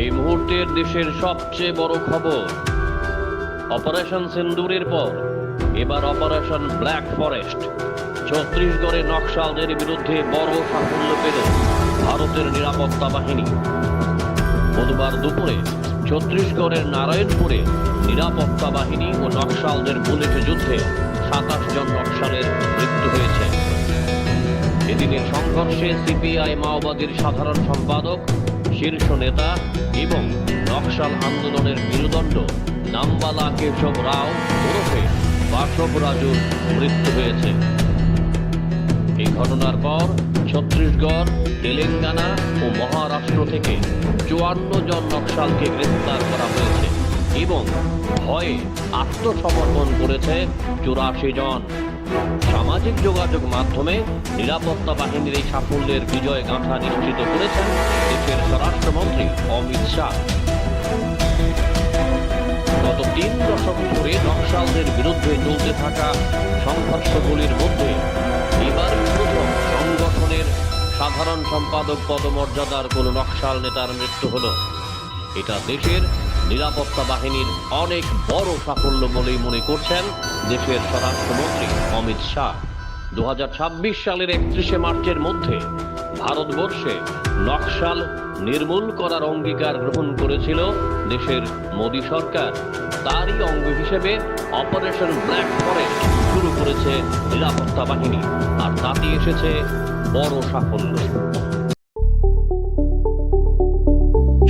এই মুহূর্তের দেশের সবচেয়ে বড় খবর। অপারেশন সিন্দুরের পর, এবার অপারেশন ব্ল্যাক ফরেস্ট ছত্তিশগড়ে নকশালদের বিরুদ্ধে বড় সাফল্য পেল ভারতের নিরাপত্তা বাহিনী। বুধবার দুপুরে ছত্তিশগড়ের নারায়ণপুরে নিরাপত্তা বাহিনী ও নকশালদের বুলেট যুদ্ধে সাতাশ জন নকশালের মৃত্যু হয়েছে। এদিনের সংঘর্ষে সিপিআই মাওবাদীর সাধারণ সম্পাদক শীর্ষ নেতা এবং নকশাল আন্দোলনের মেরুদণ্ড নামবালা কেশব রাও ওরফে বাসব রাজুর মৃত্যু হয়েছে। এই ঘটনার পর ছত্তিশগড়, তেলেঙ্গানা ও মহারাষ্ট্র থেকে চুয়ান্ন জন নকশালকে গ্রেফতার করা হয়েছে এবং ভয়ে আত্মসমর্পণ করেছে চুরাশি জন। সামাজিক যোগাযোগ মাধ্যমে নিরাপত্তা বাহিনীর এই সাফল্যের বিজয় গাঁথা নিশ্চিত করেছেন দেশের স্বরাষ্ট্রমন্ত্রী অমিত শাহ। গত তিন দশক ধরে নকশালদের বিরুদ্ধে চলতে থাকা সংঘর্ষগুলির মধ্যে এবার প্রথম সংগঠনের সাধারণ সম্পাদক পদমর্যাদার কোনো নকশাল নেতার মৃত্যু হলো। এটা দেশের নিরাপত্তা বাহিনীর অনেক বড় সাফল্য বলেই মনে করছেন দেশের স্বরাষ্ট্রমন্ত্রী অমিত শাহ। দু হাজার ছাব্বিশ সালের একত্রিশে মার্চের মধ্যে ভারতবর্ষে নকশাল নির্মূল করার অঙ্গীকার গ্রহণ করেছিল দেশের মোদী সরকার। তারই অঙ্গ হিসেবে অপারেশন ব্ল্যাক ফরেস্ট শুরু করেছে নিরাপত্তা বাহিনী, আর তাতে এসেছে বড় সাফল্য।